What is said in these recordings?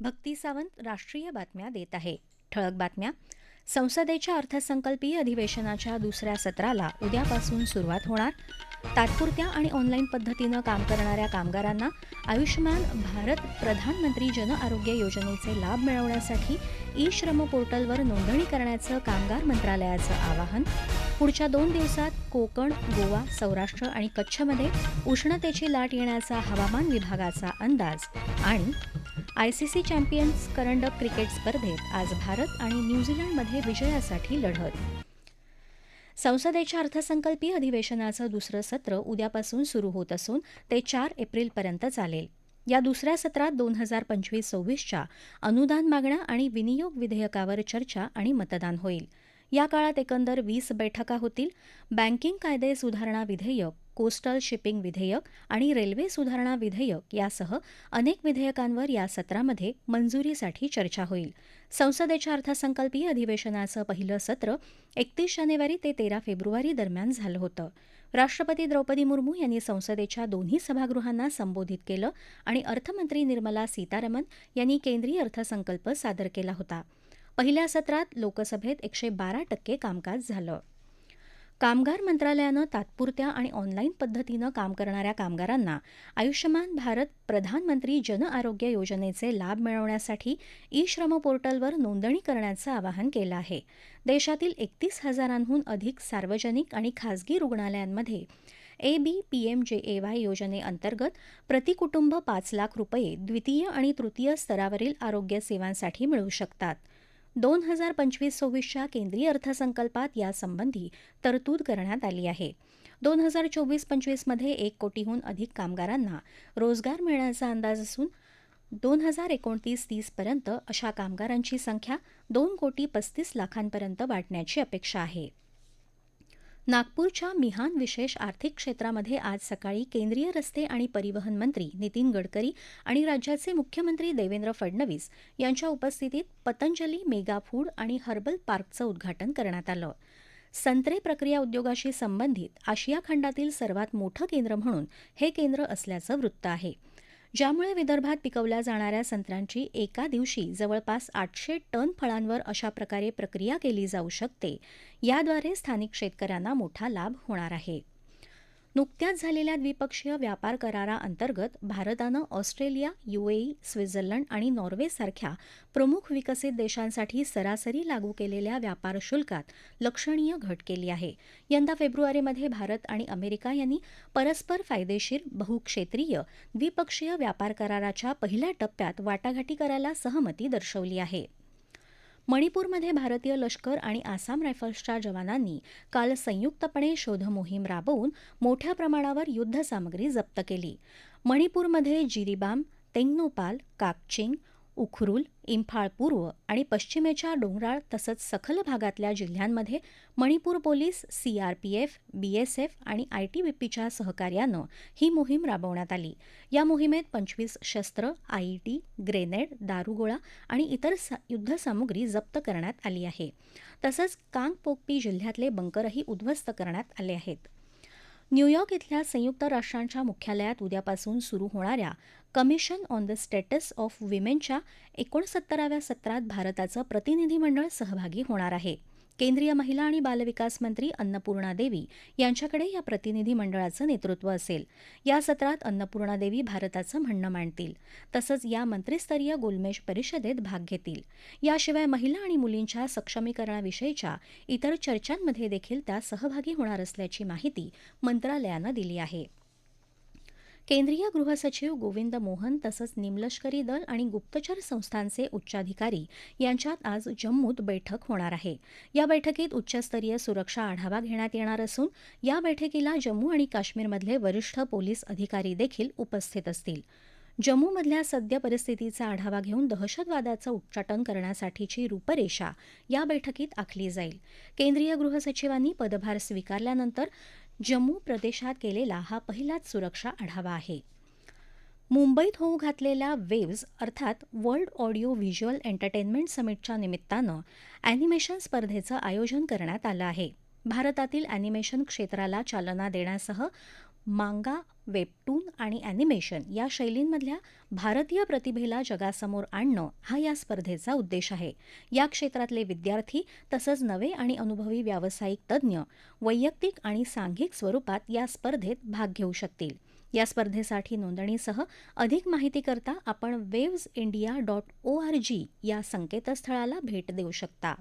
भक्ती सावंत राष्ट्रीय बातम्या देत आहे. ठळक बातम्या. संसदेच्या अर्थसंकल्पीय अधिवेशनाच्या दुसऱ्या सत्राला उद्यापासून सुरुवात होणार. तात्पुरत्या आणि ऑनलाईन पद्धतीनं काम करणाऱ्या कामगारांना आयुष्यमान भारत प्रधानमंत्री जन आरोग्य योजनेचे लाभ मिळवण्यासाठी ई श्रम पोर्टलवर नोंदणी करण्याचं कामगार मंत्रालयाचं आवाहन. पुढच्या दोन दिवसात कोकण गोवा सौराष्ट्र आणि कच्छमध्ये उष्णतेची लाट येण्याचा हवामान विभागाचा अंदाज आणि आय सी सी चॅम्पियन्स करंडक क्रिकेट स्पर्धेत आज भारत आणि न्यूझीलंडमध्ये विजयासाठी लढत. संसदेच्या अर्थसंकल्पीय अधिवेशनाचं दुसरं सत्र उद्यापासून सुरू होत असून ते चार एप्रिलपर्यंत चालेल. या दुसऱ्या सत्रात दोन हजार पंचवीस सव्वीसच्या अनुदान मागण्या आणि विनियोग विधेयकावर चर्चा आणि मतदान होईल. या काळात एकंदर वीस बैठका होतील. बँकिंग कायदे सुधारणा विधेयक कोस्टल शिपिंग विधेयक आणि रेल्वे सुधारणा विधेयक यासह अनेक विधेयकांवर या सत्रामध्ये मंजुरीसाठी चर्चा होईल. संसदेच्या अर्थसंकल्पीय अधिवेशनाचं पहिलं सत्र एकतीस जानेवारी ते तेरा फेब्रुवारी दरम्यान झालं होतं. राष्ट्रपती द्रौपदी मुर्मू यांनी संसदेच्या दोन्ही सभागृहांना संबोधित केलं आणि अर्थमंत्री निर्मला सीतारामन यांनी केंद्रीय अर्थसंकल्प सादर केला होता. पहिल्या सत्रात लोकसभेत एकशे बारा टक्के कामकाज झालं. कामगार मंत्रालयानं तात्पुरत्या आणि ऑनलाईन पद्धतीनं काम करणाऱ्या कामगारांना आयुष्यमान भारत प्रधानमंत्री जन आरोग्य योजनेचे लाभ मिळवण्यासाठी ई श्रम पोर्टलवर नोंदणी करण्याचं आवाहन केलं आहे. देशातील एकतीस हजारांहून अधिक सार्वजनिक आणि खासगी रुग्णालयांमध्ये ए बी पी एम जे ए वाय योजनेअंतर्गत प्रतिकुटुंब पाच लाख रुपये द्वितीय आणि तृतीय स्तरावरील आरोग्य सेवांसाठी मिळू शकतात. दोन हजार पंचवीस सव्वीसच्या केंद्रीय अर्थसंकल्पात यासंबंधी तरतूद करण्यात आली आहे. दोन हजार चोवीस पंचवीसमध्ये एक कोटीहून अधिक कामगारांना रोजगार मिळण्याचा अंदाज असून दोन हजार एकोणतीस तीसपर्यंत अशा कामगारांची संख्या दोन कोटी पस्तीस लाखांपर्यंत वाढण्याची अपेक्षा आहे. नागपूरच्या मिहान विशेष आर्थिक क्षेत्रामध्ये आज सकाळी केंद्रीय रस्ते आणि परिवहन मंत्री नितीन गडकरी आणि राज्याचे मुख्यमंत्री देवेंद्र फडणवीस यांच्या उपस्थितीत पतंजली मेगा फूड आणि हर्बल पार्कचं उद्घाटन करण्यात आलं. संत्रे प्रक्रिया उद्योगाशी संबंधित आशिया खंडातील सर्वात मोठं केंद्र म्हणून हे केंद्र असल्याचं वृत्त आहे. ज्यामुळे विदर्भात पिकवल्या जाणाऱ्या संत्र्यांची एका दिवशी जवळपास आठशे टन फळांवर अशा प्रकारे प्रक्रिया केली जाऊ शकते. याद्वारे स्थानिक शेतकऱ्यांना मोठा लाभ होणार आहे. नुकत्याच झालेल्या द्विपक्षीय व्यापार कराराअंतर्गत भारतानं ऑस्ट्रेलिया युएई स्वित्झर्लंड आणि नॉर्वेसारख्या प्रमुख विकसित देशांसाठी सरासरी लागू केलेल्या व्यापार शुल्कात लक्षणीय घट केली आहे. यंदा फेब्रुवारीमध्ये भारत आणि अमेरिका यांनी परस्पर फायदेशीर बहुक्षेत्रीय द्विपक्षीय व्यापार कराराच्या पहिल्या टप्प्यात वाटाघाटी करायला सहमती दर्शवली आहे. मणिपूरमध्ये भारतीय लष्कर आणि आसाम रायफल्सच्या जवानांनी काल संयुक्तपणे शोधमोहीम राबवून मोठ्या प्रमाणावर युद्धसामग्री जप्त केली. मणिपूरमध्ये जिरीबाम तेंगनोपाल काकचिंग उखरुल इम्फाळ पूर्व आणि पश्चिमेच्या डोंगराळ तसंच सखल भागातल्या जिल्ह्यांमध्ये मणिपूर पोलीस सीआरपीएफ बीएसएफ आणि आयटीबीपीच्या सहकार्यानं ही मोहीम राबवण्यात आली. या मोहिमेत पंचवीस शस्त्र आयईडी ग्रेनेड दारुगोळा आणि इतर युद्धसामुग्री जप्त करण्यात आली आहे. तसंच कांगपोकपी जिल्ह्यातले बंकरही उद्ध्वस्त करण्यात आले आहेत. न्यूयॉर्क इथल्या संयुक्त राष्ट्रांच्या मुख्यालयात उद्यापासून सुरू होणाऱ्या commission on the status of विमेनच्या एकोणसत्तराव्या सत्रात भारताचं प्रतिनिधीमंडळ सहभागी होणार आहे. केंद्रीय महिला आणि बालविकास मंत्री अन्नपूर्णा देवी यांच्याकडे या प्रतिनिधी मंडळाचं नेतृत्व असेल. या सत्रात अन्नपूर्णा देवी भारताचं म्हणणं मांडतील. तसंच या मंत्रिस्तरीय गोलमेज परिषदेत भाग घेतील. याशिवाय महिला आणि मुलींच्या सक्षमीकरणाविषयीच्या इतर चर्चांमध्ये देखील त्या सहभागी होणार असल्याची माहिती मंत्रालयानं दिली आहे. केंद्रीय गृहसचिव गोविंद मोहन तसंच निमलष्करी दल आणि गुप्तचर संस्थांचे उच्चाधिकारी यांच्यात आज जम्मूत बैठक होणार आहे. या बैठकीत उच्चस्तरीय सुरक्षा आढावा घेण्यात येणार असून या बैठकीला जम्मू आणि काश्मीरमधले वरिष्ठ पोलीस अधिकारी देखील उपस्थित असतील. जम्मूमधल्या सद्य परिस्थितीचा आढावा घेऊन दहशतवादाचं उच्चाटन करण्यासाठीची रूपरेषा या बैठकीत आखली जाईल. केंद्रीय गृहसचिवांनी पदभार स्वीकारल्यानंतर जम्मू प्रदेशात केलेला हा पहिलाच सुरक्षा आढावा आहे. मुंबईत होऊ घातलेल्या वेव्ज अर्थात वर्ल्ड ऑडिओ व्हिज्युअल एंटरटेनमेंट समिटच्या निमित्तानं ॲनिमेशन स्पर्धेचं आयोजन करण्यात आलं आहे. भारतातील ॲनिमेशन क्षेत्राला चालना देण्यासह मांगा वेबटून आणि ॲनिमेशन या शैलींमधल्या भारतीय प्रतिभेला जगासमोर आणणं हा या स्पर्धेचा उद्देश आहे. या क्षेत्रातले विद्यार्थी तसंच नवे आणि अनुभवी व्यावसायिक तज्ज्ञ वैयक्तिक आणि सांघिक स्वरूपात या स्पर्धेत भाग घेऊ शकतील. या स्पर्धेसाठी नोंदणीसह अधिक माहितीकरता आपण waves India dot O R G या संकेतस्थळाला भेट देऊ शकता.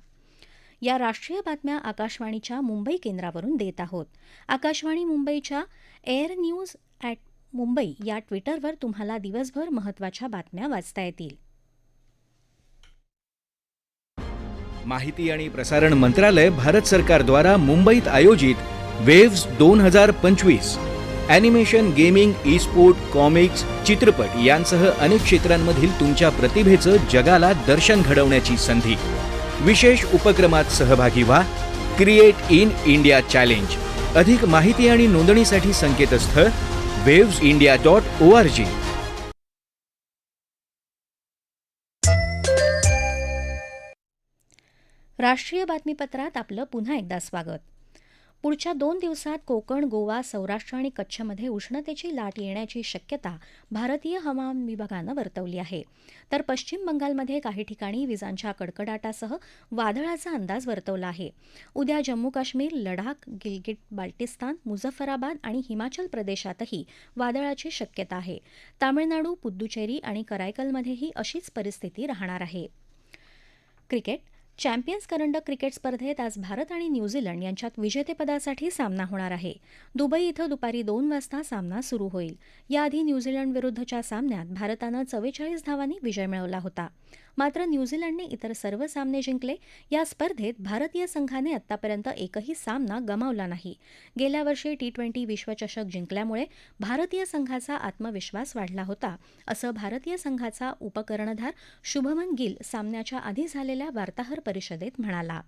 या राष्ट्रीय बातम्या आकाशवाणीच्या मुंबई केंद्रावरून देत आहोत. आकाशवाणी मुंबईच्या एअर न्यूज ॲट मुंबई या ट्विटरवर तुम्हाला दिवसभर महत्त्वाच्या बातम्या वाचता येतील. माहिती आणि प्रसारण मंत्रालय भारत सरकारद्वारा मुंबईत आयोजित वेव्स दोन हजार पंचवीस animation gaming e sport comics चित्रपट यांसह अनेक क्षेत्रांमधील तुमच्या प्रतिभेचं जगाला दर्शन घडवण्याची संधी. विशेष उपक्रमात सहभागी व्हा. क्रिएट इन इंडिया चॅलेंज अधिक माहिती आणि नोंदणीसाठी संकेतस्थळ waves India dot O R G राष्ट्रीय बातमीपत्रात आपलं पुन्हा एकदा स्वागत. पुढच्या दोन दिवसात कोकण गोवा सौराष्ट्र आणि कच्छमध्ये उष्णतेची लाट येण्याची शक्यता भारतीय हवामान विभागानं वर्तवली आहे. तर पश्चिम बंगालमध्ये काही ठिकाणी विजांच्या कडकडाटासह वादळाचा अंदाज वर्तवला आहे. उद्या जम्मू काश्मीर लडाख गिलगिट बाल्टिस्तान मुझफ्फराबाद आणि हिमाचल प्रदेशातही वादळाची शक्यता आहे. तामिळनाडू पुद्दुचेरी आणि करायकलमध्येही अशीच परिस्थिती राहणार आहे. क्रिकेट चॅम्पियन्स करंडक क्रिकेट स्पर्धेत आज भारत आणि न्यूझीलंड यांच्यात विजेतेपदासाठी सामना होणार आहे. दुबई इथं दुपारी दोन वाजता सामना सुरू होईल. याआधी न्यूझीलंड विरुद्धच्या सामन्यात भारतानं चव्वेचाळीस धावांनी विजय मिळवला होता. मात्र न्यूझीलंडने इतर सर्व सामने जिंकले. या स्पर्धेत भारतीय संघाने आतापर्यंत एकही सामना गमावला नाही. गेल्या वर्षी टी ट्वेंटी विश्वचषक जिंकल्यामुळे भारतीय संघाचा आत्मविश्वास वाढला होता. असं भारतीय संघाचा उपकर्णधार शुभमन गिल सामन्याच्या आधी झालेल्या वार्ताहर परिषदेत म्हणाला.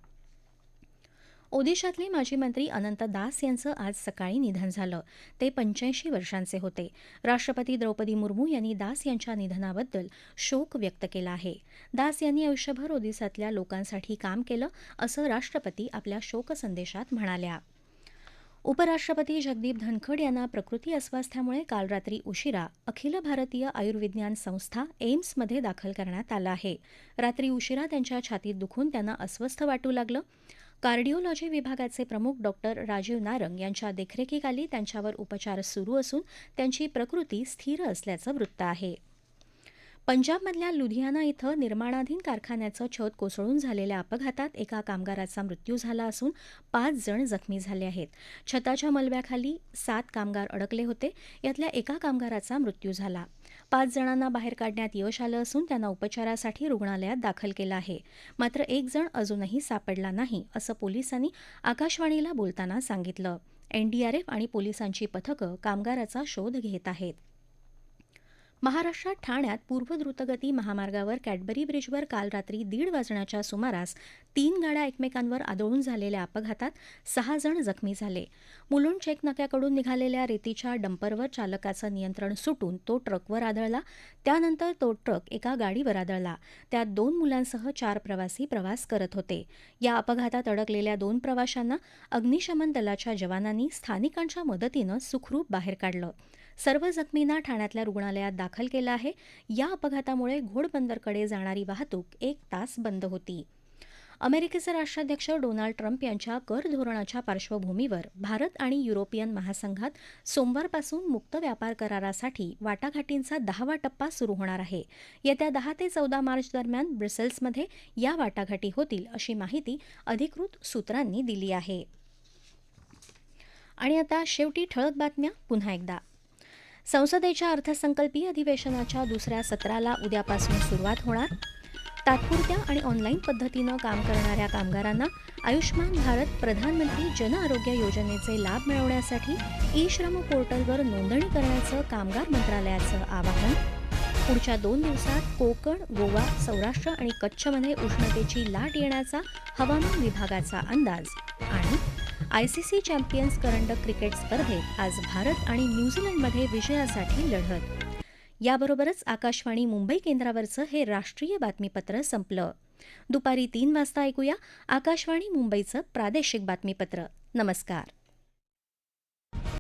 ओदिशातले माजी मंत्री अनंत दास यांचं आज सकाळी निधन झालं. ते पंच्याऐंशी वर्षांचे होते. राष्ट्रपती द्रौपदी मुर्मू यांनी दास यांच्या निधनाबद्दल शोक व्यक्त केला आहे. दास यांनी आयुष्यभर ओदिसातल्या लोकांसाठी काम केलं असं राष्ट्रपती आपल्या शोकसंदेशात म्हणाल्या. उपराष्ट्रपती जगदीप धनखड यांना प्रकृती अस्वास्थ्यामुळे काल रात्री उशिरा अखिल भारतीय आयुर्विज्ञान संस्था एम्समध्ये दाखल करण्यात आलं आहे. रात्री उशिरा त्यांच्या छातीत दुखून त्यांना अस्वस्थ वाटू लागलं. कार्डिओलॉजी विभागाचे प्रमुख डॉक्टर राजीव नारंग यांच्या देखरेखीखाली त्यांच्यावर उपचार सुरू असून त्यांची प्रकृती स्थिर असल्याचं वृत्त आहे. पंजाबमधल्या लुधियाना इथं निर्माणाधीन कारखान्याचं छत कोसळून झालेल्या अपघातात एका कामगाराचा मृत्यू झाला असून पाच जण जखमी झाले आहेत. छताच्या मलब्याखाली सात कामगार अडकले होते. यातल्या एका कामगाराचा मृत्यू झाला. पाच जणांना बाहेर काढण्यात यश आलं असून त्यांना उपचारासाठी रुग्णालयात दाखल केलं आहे. मात्र एक जण अजूनही सापडला नाही असं पोलिसांनी आकाशवाणीला बोलताना सांगितलं. एनडीआरएफ आणि पोलिसांची पथकं कामगाराचा शोध घेत आहेत. महाराष्ट्रात ठाण्यात पूर्व द्रुतगती महामार्गावर कॅडबरी ब्रिजवर काल रात्री दीड वाजण्याच्या सुमारास तीन गाड्या एकमेकांवर आदळून झालेल्या अपघातात सहा जण जखमी झाले. मुलुंड चेक नाक्याकडून निघालेल्या रेतीच्या डंपरवर चालकाचं नियंत्रण सुटून तो ट्रकवर आदळला. त्यानंतर तो ट्रक एका गाडीवर आदळला. त्यात दोन मुलांसह चार प्रवासी प्रवास करत होते. या अपघातात अडकलेल्या दोन प्रवाशांना अग्निशमन दलाच्या जवानांनी स्थानिकांच्या मदतीनं सुखरूप बाहेर काढलं. सर्व जखमींना ठाण्यातल्या रुग्णालयात दाखल दाखल केलं आहे. या अपघातामुळे घोडबंदरकडे जाणारी वाहतूक एक तास बंद होती. अमेरिकेचे राष्ट्राध्यक्ष डोनाल्ड ट्रम्प यांच्या कर धोरणाच्या पार्श्वभूमीवर भारत आणि युरोपियन महासंघात सोमवारपासून मुक्त व्यापार करारासाठी वाटाघाटींचा दहावा टप्पा सुरू होणार आहे. येत्या दहा ते चौदा मार्च दरम्यान ब्रिसेल्समध्ये या वाटाघाटी होतील अशी माहिती अधिकृत सूत्रांनी दिली आहे. आणि आता शेवटी ठळक बातम्या पुन्हा एकदा. संसदेच्या अर्थसंकल्पीय अधिवेशनाच्या दुसऱ्या सत्राला उद्यापासून सुरुवात होणार. तात्पुरत्या आणि ऑनलाईन पद्धतीनं काम करणाऱ्या कामगारांना आयुष्मान भारत प्रधानमंत्री जन आरोग्य योजनेचे लाभ मिळवण्यासाठी ई श्रम पोर्टलवर नोंदणी करण्याचं कामगार मंत्रालयाचं आवाहन. पुढच्या दोन दिवसात कोकण गोवा सौराष्ट्र आणि कच्छमध्ये उष्णतेची लाट येण्याचा हवामान विभागाचा अंदाज. आय सी सी चॅम्पियन्स करंडक क्रिकेट स्पर्धेत आज भारत आणि न्यूझीलंडमध्ये विजयासाठी लढत. याबरोबरच आकाशवाणी मुंबई केंद्रावरचं हे राष्ट्रीय बातमीपत्र संपलं. दुपारी तीन वाजता ऐकूया आकाशवाणी मुंबईचं प्रादेशिक बातमीपत्र. नमस्कार.